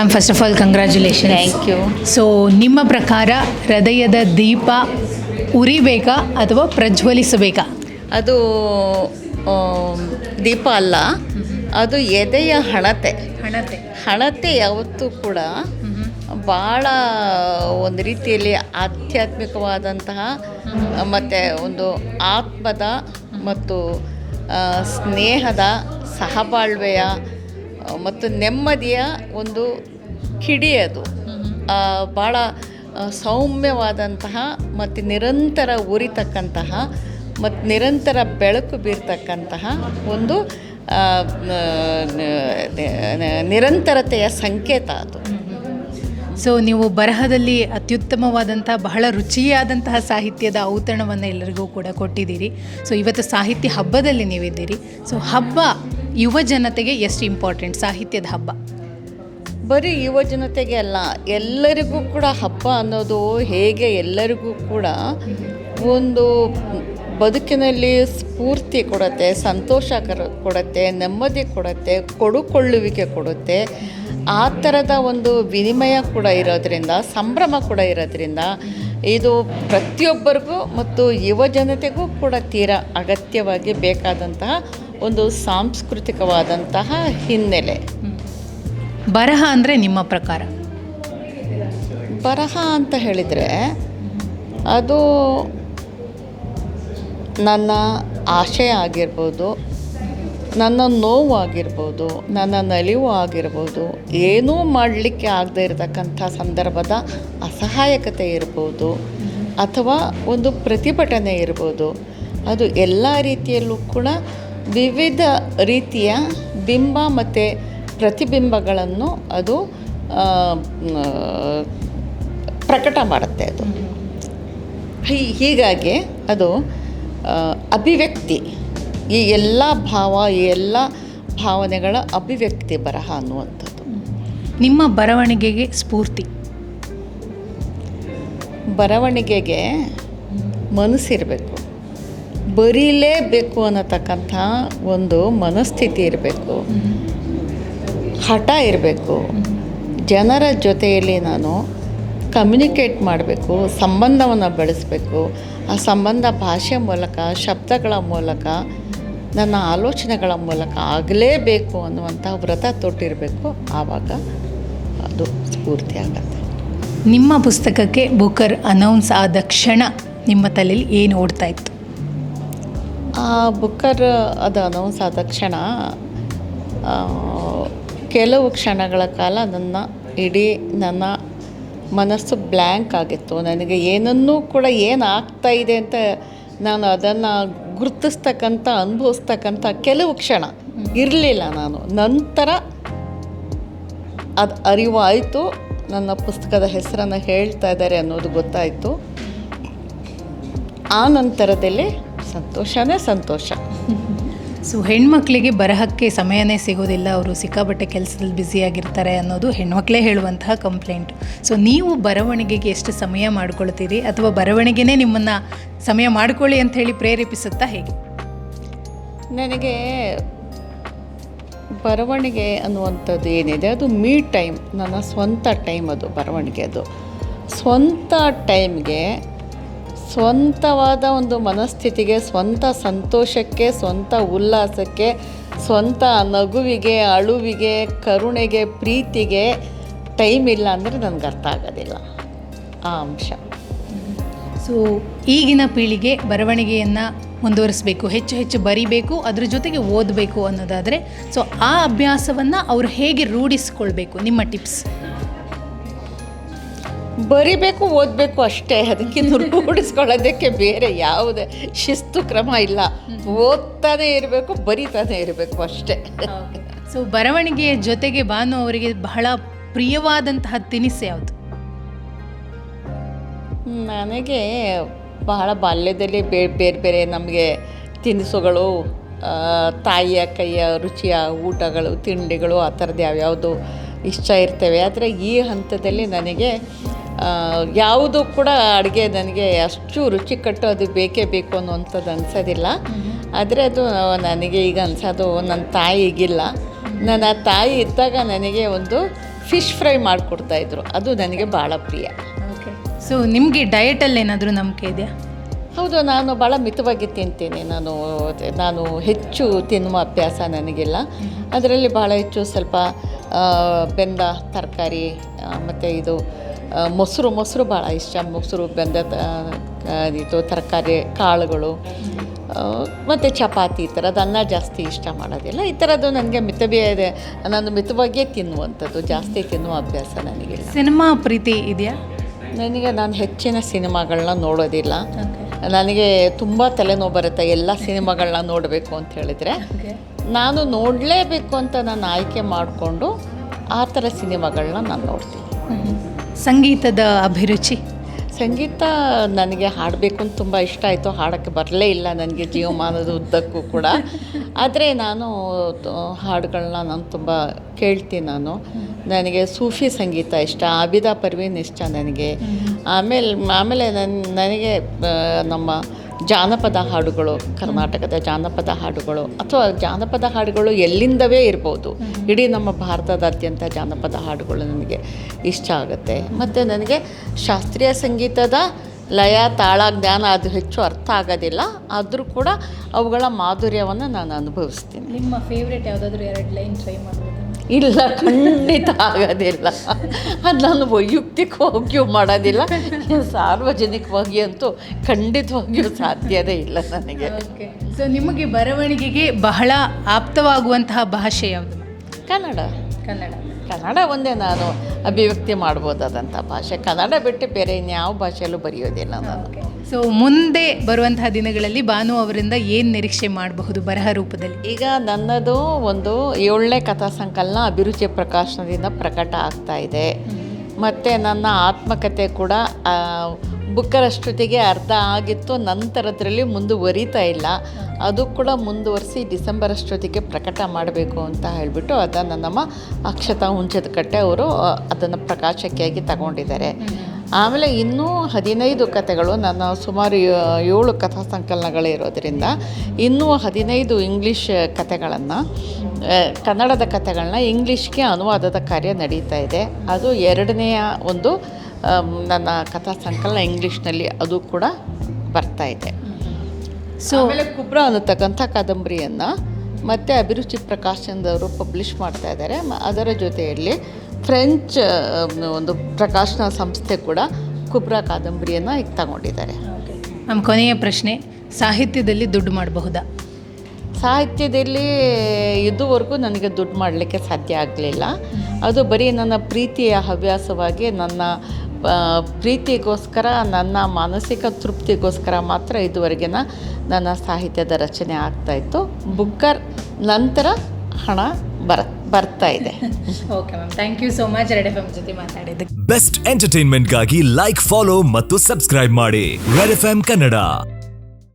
Ma'am first of all congratulation thank you so ನಿಮ್ಮ ಪ್ರಕಾರ ಹೃದಯದ ದೀಪ ಉರಿಬೇಕಾ ಅಥವಾ ಪ್ರಜ್ವಲಿಸಬೇಕಾ? ಅದು ದೀಪ ಅಲ್ಲ. ಅದು ಎದೆಯ ಹಣತೆ. ಹಣತೆ. ಹಣತೆ ಯಾವತ್ತೂ ಕೂಡ ಭಾಳ ಒಂದು ರೀತಿಯಲ್ಲಿ ಆಧ್ಯಾತ್ಮಿಕವಾದಂತಹ ಮತ್ತು ಒಂದು ಆತ್ಮದ ಮತ್ತು ಸ್ನೇಹದ ಸಹಬಾಳ್ವೆಯ ಮತ್ತು ನೆಮ್ಮದಿಯ ಒಂದು ಕಿಡಿ ಅದು ಭಾಳ ಸೌಮ್ಯವಾದಂತಹ ಮತ್ತು ನಿರಂತರ ಉರಿತಕ್ಕಂತಹ ಮತ್ತು ನಿರಂತರ ಬೆಳಕು ಬೀರ್ತಕ್ಕಂತಹ ಒಂದು ನಿರಂತರತೆಯ ಸಂಕೇತ ಅದು. ಸೊ ನೀವು ಬರಹದಲ್ಲಿ ಅತ್ಯುತ್ತಮವಾದಂತಹ, ಬಹಳ ರುಚಿಯಾದಂತಹ ಸಾಹಿತ್ಯದ ಔತಣವನ್ನು ಎಲ್ಲರಿಗೂ ಕೂಡ ಕೊಟ್ಟಿದ್ದೀರಿ. ಸೊ ಇವತ್ತು ಸಾಹಿತ್ಯ ಹಬ್ಬದಲ್ಲಿ ನೀವಿದ್ದೀರಿ. ಸೊ ಹಬ್ಬ ಯುವ ಜನತೆಗೆ ಎಷ್ಟು ಇಂಪಾರ್ಟೆಂಟ್ ಸಾಹಿತ್ಯದ ಹಬ್ಬ? ಬರೀ ಯುವ ಜನತೆಗೆ ಅಲ್ಲ, ಎಲ್ಲರಿಗೂ ಕೂಡ ಹಬ್ಬ ಅನ್ನೋದು ಹೇಗೆ ಎಲ್ಲರಿಗೂ ಕೂಡ ಒಂದು ಬದುಕಿನಲ್ಲಿ ಸ್ಫೂರ್ತಿ ಕೊಡುತ್ತೆ, ಸಂತೋಷ ಕೊಡುತ್ತೆ, ನೆಮ್ಮದಿ ಕೊಡುತ್ತೆ, ಕೊಡುಕೊಳ್ಳುವಿಕೆ ಕೊಡುತ್ತೆ. ಆ ಥರದ ಒಂದು ವಿನಿಮಯ ಕೂಡ ಇರೋದರಿಂದ, ಸಂಭ್ರಮ ಕೂಡ ಇರೋದ್ರಿಂದ ಇದು ಪ್ರತಿಯೊಬ್ಬರಿಗೂ ಮತ್ತು ಯುವ ಜನತೆಗೂ ಕೂಡ ತೀರ ಅಗತ್ಯವಾಗಿ ಬೇಕಾದಂತಹ ಒಂದು ಸಾಂಸ್ಕೃತಿಕವಾದಂತಹ ಹಿನ್ನೆಲೆ. ಬರಹ ಅಂದರೆ ನಿಮ್ಮ ಪ್ರಕಾರ? ಬರಹ ಅಂತ ಹೇಳಿದರೆ ಅದು ನನ್ನ ಆಶಯ ಆಗಿರ್ಬೋದು, ನನ್ನ ನೋವು ಆಗಿರ್ಬೋದು, ನನ್ನ ನಲಿವು ಆಗಿರ್ಬೋದು, ಏನೂ ಮಾಡಲಿಕ್ಕೆ ಆಗದೇ ಇರತಕ್ಕಂಥ ಸಂದರ್ಭದ ಅಸಹಾಯಕತೆ ಇರ್ಬೋದು ಅಥವಾ ಒಂದು ಪ್ರತಿಭಟನೆ ಇರ್ಬೋದು, ಅದು ಎಲ್ಲ ರೀತಿಯಲ್ಲೂ ಕೂಡ ವಿವಿಧ ರೀತಿಯ ಬಿಂಬ ಮತ್ತು ಪ್ರತಿಬಿಂಬಗಳನ್ನು ಅದು ಪ್ರಕಟ ಮಾಡುತ್ತೆ ಅದು. ಹೀಗಾಗಿ ಅದು ಅಭಿವ್ಯಕ್ತಿ ಈ ಎಲ್ಲ ಭಾವ ಈ ಎಲ್ಲ ಭಾವನೆಗಳ ಅಭಿವ್ಯಕ್ತಿ ಬರಹ ಅನ್ನುವಂಥದ್ದು. ನಿಮ್ಮ ಬರವಣಿಗೆಗೆ ಸ್ಫೂರ್ತಿ. ಬರವಣಿಗೆಗೆ ಮನಸ್ಸಿರಬೇಕು. ಬರೀಲೇಬೇಕು ಅನ್ನತಕ್ಕಂಥ ಒಂದು ಮನಸ್ಥಿತಿ ಇರಬೇಕು. ಹಠ ಇರಬೇಕು. ಜನರ ಜೊತೆಯಲ್ಲಿ ನಾನು ಕಮ್ಯುನಿಕೇಟ್ ಮಾಡಬೇಕು ಸಂಬಂಧವನ್ನು ಬೆಳೆಸಬೇಕು. ಆ ಸಂಬಂಧ ಭಾಷೆ ಮೂಲಕ ಶಬ್ದಗಳ ಮೂಲಕ ನನ್ನ ಆಲೋಚನೆಗಳ ಮೂಲಕ ಆಗಲೇಬೇಕು ಅನ್ನುವಂಥ ವ್ರತ ತೊಟ್ಟಿರಬೇಕು. ಆವಾಗ ಅದು ಸ್ಫೂರ್ತಿ ಆಗುತ್ತೆ. ನಿಮ್ಮ ಪುಸ್ತಕಕ್ಕೆ ಬುಕರ್ ಅನೌನ್ಸ್ ಆದ ಕ್ಷಣ ನಿಮ್ಮ ತಲೆಯಲ್ಲಿ ಏನು ಓಡ್ತಾ ಇತ್ತು? ಆ ಬುಕ್ಕರ್ ಅದು ಅನೌನ್ಸ್ ಆದ ಕ್ಷಣ ಕೆಲವು ಕ್ಷಣಗಳ ಕಾಲ ನನ್ನ ಇಡೀ ನನ್ನ ಮನಸ್ಸು ಬ್ಲ್ಯಾಂಕ್ ಆಗಿತ್ತು. ನನಗೆ ಏನನ್ನೂ ಕೂಡ ಏನು ಆಗ್ತಾ ಇದೆ ಅಂತ ನಾನು ಅದನ್ನು ಗುರುತಿಸ್ತಕ್ಕಂಥ, ಅನುಭವಿಸ್ತಕ್ಕಂಥ ಕೆಲವು ಕ್ಷಣ ಇರಲಿಲ್ಲ ನಾನು. ನಂತರ ಅದು ಅರಿವಾಯಿತು. ನನ್ನ ಪುಸ್ತಕದ ಹೆಸರನ್ನು ಹೇಳ್ತಾ ಇದ್ದಾರೆ ಅನ್ನೋದು ಗೊತ್ತಾಯಿತು. ಆ ನಂತರದಲ್ಲಿ ಸಂತೋಷನೇ ಸಂತೋಷ. ಸೊ ಹೆಣ್ಮಕ್ಳಿಗೆ ಬರಹಕ್ಕೆ ಸಮಯನೇ ಸಿಗೋದಿಲ್ಲ. ಅವರು ಸಿಕ್ಕಾಪಟ್ಟೆ ಕೆಲಸದಲ್ಲಿ ಬ್ಯುಸಿಯಾಗಿರ್ತಾರೆ ಅನ್ನೋದು ಹೆಣ್ಮಕ್ಳೇ ಹೇಳುವಂತಹ ಕಂಪ್ಲೇಂಟ್. ಸೊ ನೀವು ಬರವಣಿಗೆಗೆ ಎಷ್ಟು ಸಮಯ ಮಾಡ್ಕೊಳ್ತೀರಿ? ಅಥವಾ ಬರವಣಿಗೆನೇ ನಿಮ್ಮನ್ನು ಸಮಯ ಮಾಡ್ಕೊಳ್ಳಿ ಅಂತ ಹೇಳಿ ಪ್ರೇರೇಪಿಸುತ್ತಾ ಹೇಗೆ? ನನಗೆ ಬರವಣಿಗೆ ಅನ್ನುವಂಥದ್ದು ಏನಿದೆ? ಅದು ಮೀ ಟೈಮ್ ನನ್ನ ಸ್ವಂತ ಟೈಮ್ ಅದು ಬರವಣಿಗೆ ಅದು. ಸ್ವಂತ ಟೈಮ್ಗೆ ಸ್ವಂತವಾದ ಒಂದು ಮನಸ್ಥಿತಿಗೆ, ಸ್ವಂತ ಸಂತೋಷಕ್ಕೆ, ಸ್ವಂತ ಉಲ್ಲಾಸಕ್ಕೆ, ಸ್ವಂತ ನಗುವಿಗೆ, ಅಳುವಿಗೆ, ಕರುಣೆಗೆ, ಪ್ರೀತಿಗೆ ಟೈಮ್ ಇಲ್ಲ ಅಂದರೆ ನನಗೆ ಅರ್ಥ ಆಗೋದಿಲ್ಲ ಆ ಅಂಶ. ಸೊ ಈಗಿನ ಪೀಳಿಗೆ ಬರವಣಿಗೆಯನ್ನು ಮುಂದುವರಿಸಬೇಕು, ಹೆಚ್ಚು ಹೆಚ್ಚು ಬರಿಬೇಕು, ಅದ್ರ ಜೊತೆಗೆ ಓದಬೇಕು ಅನ್ನೋದಾದರೆ ಸೊ ಆ ಅಭ್ಯಾಸವನ್ನು ಅವರು ಹೇಗೆ ರೂಢಿಸ್ಕೊಳ್ಬೇಕು, ನಿಮ್ಮ ಟಿಪ್ಸ್ ಬರಿಬೇಕು ಓದಬೇಕು ಅಷ್ಟೇ. ಅದಕ್ಕೆ ರೂಢಿಸ್ಕೊಳ್ಳೋದಕ್ಕೆ ಬೇರೆ ಯಾವುದೇ ಶಿಸ್ತು ಕ್ರಮ ಇಲ್ಲ. ಓದ್ತಾನೆ ಇರಬೇಕು ಬರಿತಾನೆ ಇರಬೇಕು ಅಷ್ಟೇ. ಸೊ ಬರವಣಿಗೆಯ ಜೊತೆಗೆ ಬಾನು ಅವರಿಗೆ ಬಹಳ ಪ್ರಿಯವಾದಂತಹ ತಿನಿಸು ಯಾವುದು? ನನಗೆ ಬಹಳ ಬಾಲ್ಯದಲ್ಲಿ ಬೇರೆ ಬೇರೆ ಬೇರೆ ನಮಗೆ ತಿನಿಸುಗಳು ತಾಯಿಯ ಕೈಯ ರುಚಿಯ ಊಟಗಳು ತಿಂಡಿಗಳು ಆ ಥರದ್ದು ಯಾವ್ಯಾವುದು ಇಷ್ಟ ಇರ್ತವೆ. ಆದರೆ ಈ ಹಂತದಲ್ಲಿ ನನಗೆ ಯಾವುದು ಕೂಡ ಅಡುಗೆ ನನಗೆ ಅಷ್ಟು ರುಚಿ ಕಟ್ಟು ಅದು ಬೇಕೇ ಬೇಕು ಅನ್ನುವಂಥದ್ದು ಅನ್ಸೋದಿಲ್ಲ. ಆದರೆ ಅದು ನನಗೆ ಈಗ ಅನಿಸೋದು ನನ್ನ ತಾಯಿ ಈಗಿಲ್ಲ. ನನ್ನ ತಾಯಿ ಇದ್ದಾಗ ನನಗೆ ಒಂದು ಫಿಶ್ ಫ್ರೈ ಮಾಡಿಕೊಡ್ತಾಯಿದ್ರು ಅದು ನನಗೆ ಭಾಳ ಪ್ರಿಯ. ಓಕೆ ಸೊ ನಿಮಗೆ ಡಯಟಲ್ಲಿ ಏನಾದರೂ ನಂಬಿಕೆ ಇದೆಯಾ? ಹೌದು ನಾನು ಭಾಳ ಮಿತವಾಗಿ ತಿಂತೀನಿ. ನಾನು ನಾನು ಹೆಚ್ಚು ತಿನ್ನುವ ಅಭ್ಯಾಸ ನನಗಿಲ್ಲ. ಅದರಲ್ಲಿ ಭಾಳ ಹೆಚ್ಚು ಸ್ವಲ್ಪ ಬೆಂದ ತರಕಾರಿ ಮತ್ತು ಇದು ಮೊಸರು ಮೊಸರು ಭಾಳ ಇಷ್ಟ. ಮೊಸರು ಬೆಂದ ಇದು ತರಕಾರಿ ಕಾಳುಗಳು ಮತ್ತು ಚಪಾತಿ ಈ ಥರದ್ದು ಅನ್ನ ಜಾಸ್ತಿ ಇಷ್ಟ ಮಾಡೋದಿಲ್ಲ. ಈ ಥರದ್ದು ನನಗೆ ಮಿತವೇ ಇದೆ. ನಾನು ಮಿತವಾಗಿಯೇ ತಿನ್ನುವಂಥದ್ದು ಜಾಸ್ತಿ ತಿನ್ನುವ ಅಭ್ಯಾಸ ನನಗೆ ಸಿನಿಮಾ ಪ್ರೀತಿ ಇದೆಯಾ? ನನಗೆ ನಾನು ಹೆಚ್ಚಿನ ಸಿನಿಮಾಗಳನ್ನ ನೋಡೋದಿಲ್ಲ. ನನಗೆ ತುಂಬ ತಲೆನೋವು ಬರುತ್ತೆ ಎಲ್ಲ ಸಿನಿಮಾಗಳನ್ನ ನೋಡಬೇಕು ಅಂತ ಹೇಳಿದರೆ. ನಾನು ನೋಡಲೇಬೇಕು ಅಂತ ನಾನು ಆಯ್ಕೆ ಮಾಡಿಕೊಂಡು ಆ ಥರ ಸಿನಿಮಾಗಳನ್ನ ನಾನು ನೋಡ್ತೀನಿ. ಸಂಗೀತದ ಅಭಿರುಚಿ? ಸಂಗೀತ ನನಗೆ ಹಾಡಬೇಕು ಅಂತ ತುಂಬ ಇಷ್ಟ ಆಯಿತು. ಹಾಡೋಕ್ಕೆ ಬರಲೇ ಇಲ್ಲ ನನಗೆ ಜೀವಮಾನದ ಉದ್ದಕ್ಕೂ ಕೂಡ. ಆದರೆ ನಾನು ಹಾಡುಗಳನ್ನ ನಾನು ತುಂಬ ಕೇಳ್ತೀನಿ ನಾನು. ನನಗೆ ಸೂಫಿ ಸಂಗೀತ ಇಷ್ಟ ಅಬಿದಾ ಪರ್ವೀನ್ ಇಷ್ಟ ನನಗೆ. ಆಮೇಲೆ ಆಮೇಲೆ ನನ್ನ ನನಗೆ ನಮ್ಮ ಜಾನಪದ ಹಾಡುಗಳು, ಕರ್ನಾಟಕದ ಜಾನಪದ ಹಾಡುಗಳು ಅಥವಾ ಜಾನಪದ ಹಾಡುಗಳು ಎಲ್ಲಿಂದವೇ ಇರ್ಬೋದು. ಇಡೀ ನಮ್ಮ ಭಾರತದಾದ್ಯಂತ ಜಾನಪದ ಹಾಡುಗಳು ನನಗೆ ಇಷ್ಟ ಆಗುತ್ತೆ. ಮತ್ತು ನನಗೆ ಶಾಸ್ತ್ರೀಯ ಸಂಗೀತದ ಲಯ, ತಾಳ, ಜ್ಞಾನ ಅದು ಹೆಚ್ಚು ಅರ್ಥ ಆಗೋದಿಲ್ಲ. ಆದರೂ ಕೂಡ ಅವುಗಳ ಮಾಧುರ್ಯವನ್ನು ನಾನು ಅನುಭವಿಸ್ತೀನಿ. ನಿಮ್ಮ ಫೇವ್ರೆಟ್ ಯಾವುದಾದ್ರೂ ಎರಡು ಲೈನ್ ಟ್ರೈ ಮಾಡ್ಬೋದು? ಇಲ್ಲ ಖಂಡಿತ ಆಗೋದಿಲ್ಲ. ಅದು ನಾನು ವೈಯಕ್ತಿಕವಾಗಿಯೂ ಮಾಡೋದಿಲ್ಲ. ಸಾರ್ವಜನಿಕವಾಗಿ ಅಂತೂ ಖಂಡಿತವಾಗಿಯೂ ಸಾಧ್ಯವೇ ಇಲ್ಲ ನನಗೆ. ಸೊ ನಿಮಗೆ ಬರವಣಿಗೆಗೆ ಬಹಳ ಆಪ್ತವಾಗುವಂತಹ ಭಾಷೆ ಯಾವುದು? ಕನ್ನಡ. ಕನ್ನಡ. ಕನ್ನಡ ಒಂದೇ ನಾನು ಅಭಿವ್ಯಕ್ತಿ ಮಾಡ್ಬೋದಾದಂಥ ಭಾಷೆ. ಕನ್ನಡ ಬಿಟ್ಟು ಬೇರೆ ಇನ್ಯಾವ ಭಾಷೆಯಲ್ಲೂ ಬರೆಯೋದಿಲ್ಲ ನಾನು. ಸೊ ಮುಂದೆ ಬರುವಂತಹ ದಿನಗಳಲ್ಲಿ ಭಾನು ಅವರಿಂದ ಏನು ನಿರೀಕ್ಷೆ ಮಾಡಬಹುದು ಬರಹ ರೂಪದಲ್ಲಿ? ಈಗ ನನ್ನದು ಒಂದು ಏಳನೇ ಕಥಾ ಸಂಕಲನ ಅಭಿರುಚಿ ಪ್ರಕಾಶನದಿಂದ ಪ್ರಕಟ ಆಗ್ತಾ ಇದೆ. ಮತ್ತು ನನ್ನ ಆತ್ಮಕಥೆ ಕೂಡ ಬುಕ್ಕರಷ್ಟೊತ್ತಿಗೆ ಅರ್ಧ ಆಗಿತ್ತು. ನಂತರದ್ರಲ್ಲಿ ಮುಂದುವರಿತಾ ಇಲ್ಲ. ಅದು ಕೂಡ ಮುಂದುವರಿಸಿ ಡಿಸೆಂಬರ್ ಅಷ್ಟೊತ್ತಿಗೆ ಪ್ರಕಟ ಮಾಡಬೇಕು ಅಂತ ಹೇಳಿಬಿಟ್ಟು ಅದನ್ನು ನಮ್ಮ ಅಕ್ಷತಾ ಹುಂಚದ ಕಟ್ಟೆ ಅವರು ಅದನ್ನು ಪ್ರಕಾಶಕ್ಕಾಗಿ ತಗೊಂಡಿದ್ದಾರೆ. ಆಮೇಲೆ ಇನ್ನೂ ಹದಿನೈದು ಕಥೆಗಳು ನನ್ನ ಸುಮಾರು ಏಳು ಕಥಾ ಸಂಕಲನಗಳಿರೋದ್ರಿಂದ ಇನ್ನೂ ಹದಿನೈದು ಇಂಗ್ಲೀಷ್ ಕಥೆಗಳನ್ನು ಕನ್ನಡದ ಕಥೆಗಳನ್ನ ಇಂಗ್ಲೀಷ್ಗೆ ಅನುವಾದದ ಕಾರ್ಯ ನಡೀತಾ ಇದೆ. ಅದು ಎರಡನೆಯ ಒಂದು ನನ್ನ ಕಥಾ ಸಂಕಲನ ಇಂಗ್ಲೀಷ್ನಲ್ಲಿ ಅದು ಕೂಡ ಬರ್ತಾ ಇದೆ. ಸೊ ಆಮೇಲೆ ಕುಬ್ರ ಅನ್ನತಕ್ಕಂಥ ಕಾದಂಬರಿಯನ್ನು ಮತ್ತು ಅಭಿರುಚಿ ಪ್ರಕಾಶನದವರು ಪಬ್ಲಿಷ್ ಮಾಡ್ತಾ ಇದ್ದಾರೆ. ಅದರ ಜೊತೆಯಲ್ಲಿ ಫ್ರೆಂಚ್ ಒಂದು ಪ್ರಕಾಶನ ಸಂಸ್ಥೆ ಕೂಡ ಕುಬ್ರ ಕಾದಂಬರಿಯನ್ನು ಈಗ ತಗೊಂಡಿದ್ದಾರೆ. ನಮ್ಮ ಕೊನೆಯ ಪ್ರಶ್ನೆ ಸಾಹಿತ್ಯದಲ್ಲಿ ದುಡ್ಡು ಮಾಡಬಹುದಾ? ಸಾಹಿತ್ಯದಲ್ಲಿ ಇದುವರೆಗೂ ನನಗೆ ದುಡ್ಡು ಮಾಡಲಿಕ್ಕೆ ಸಾಧ್ಯ ಆಗಲಿಲ್ಲ. ಅದು ಬರೀ ನನ್ನ ಪ್ರೀತಿಯ ಹವ್ಯಾಸವಾಗಿ ನನ್ನ ಪ್ರೀತಿಗೋಸ್ಕರ ನನ್ನ ಮಾನಸಿಕ ತೃಪ್ತಿಗೋಸ್ಕರ ಮಾತ್ರ ಇದುವರೆಗಿನ ನನ್ನ ಸಾಹಿತ್ಯದ ರಚನೆ ಆಗ್ತಾಯಿತ್ತು ಬುಕ್ಕರ್ ನಂತರ ಹಣ ಬರ ಬರ್ತಾ ಇದೆ. Okay ma'am thank you so much red F ಜೊತೆ ಮಾತಾಡಿದ್ದಕ್ಕೆ. ಬೆಸ್ಟ್ ಎಂಟರ್ಟೈನ್ಮೆಂಟ್ಗಾಗಿ ಲೈಕ್ ಫಾಲೋ ಮತ್ತು ಸಬ್ಸ್ಕ್ರೈಬ್ ಮಾಡಿ. Red F Kannada